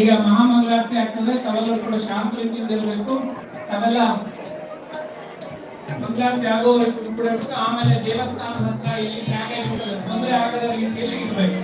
ಈಗ ಮಹಾಮಂಗಳಾರತಿ ಆಗ್ತದೆ, ತಾವೆಲ್ಲರೂ ಕೂಡ ಶಾಂತ ರೀತಿಯಿಂದ ಇರಬೇಕು. ತಾವೆಲ್ಲ ಮಂಗಳಾರತಿ ಆಗೋವರೆಗೂ ಕೂಡ. ಆಮೇಲೆ ದೇವಸ್ಥಾನದ ಹತ್ರ ಇಲ್ಲಿ ತೊಂದರೆ ಆಗದ ರೀತಿಯಲ್ಲಿ ಇರ್ಬೇಕು?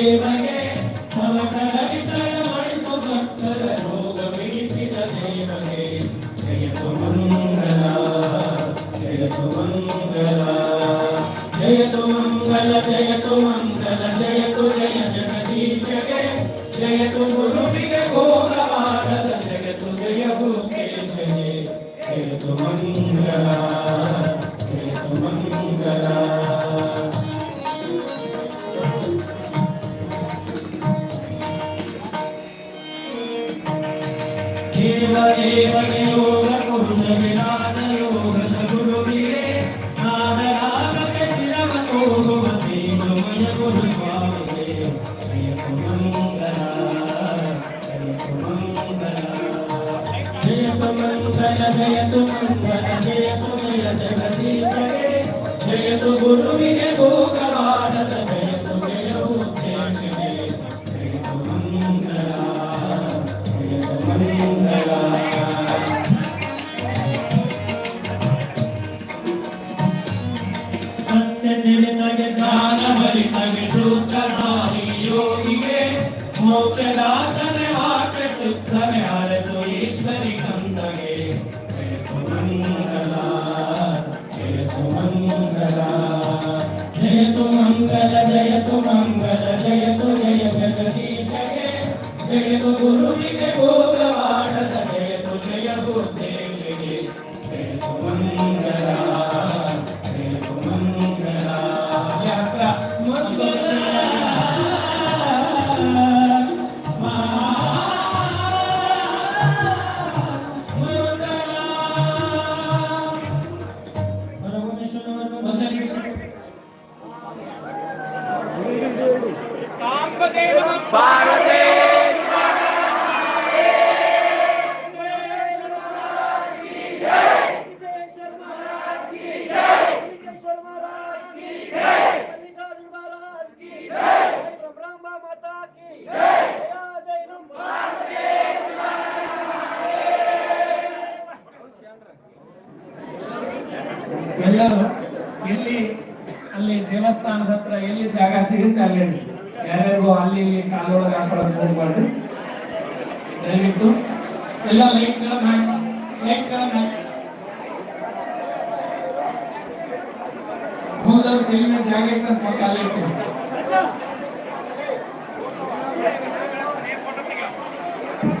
ಸದ್ಗುರುದೇವಗೆ ಭವಕರವಿತಯ ಮಾಡಿಸು ಭಕ್ತರ ರೋಗ ಬಿಡಿಸಿದ ದೇವಗೆ ಜಯತು ಮಂಗಲ ಜಯತು ಮಂಗಲ ಜಯತು ಮಂಗಲ ಜಯತು ಮಂಗಲ ಜಯತು ಜಯ ಜಗದೀಶಗೆ ಜಯತು ಗುರುವಿಗೆ ಭೋಗವಾರದ ಜಗತು ಜಯ ಭೂತೇಶಗೆ ಜಯತು ಮಂಗಲ Hare Hare ವಾಕ್ಯ ಸಿದ್ಧನೆ ಅರಸು ಈಶ್ವರಿ ಕಂದಗೆ ಜಯತು ಮಂಗಲ ಜಯತು ಮಂಗಲ ಜಯತು ಮಂಗಲ ಜಯತು ಮಂಗಲ ಜಯತು ಜಯ ಜಗದೀಶಗೆ ಜಯತು ಗುರುವಿಗೆ ಎಲ್ಲರೂ ಎಲ್ಲಿ ಅಲ್ಲಿ ದೇವಸ್ಥಾನದ ಹತ್ರ ಎಲ್ಲಿ ಜಾಗ ಸಿಗುತ್ತೆ ಅಲ್ಲಿ ಯಾರ್ಯಾರಿಗೂ ಅಲ್ಲಿ ಇಲ್ಲಿ ಕಾಲೊಳಗೆ ಹಾಕೊಳ್ಳೋದು ಹೋಗ್ಬಾರ್ದು ದಯವಿಟ್ಟು ಎಲ್ಲ ಲೈಟ್ಗಳನ್ನ ಹಾಕಿ ಲೈಟ್ಗಳನ್ನ ಹಾಕಿ ಹೋದವ್ರು ತೆಲಿನ ಜಾಗ ಇರ್ತಂತ ಕಾಲಿಟ್ಟು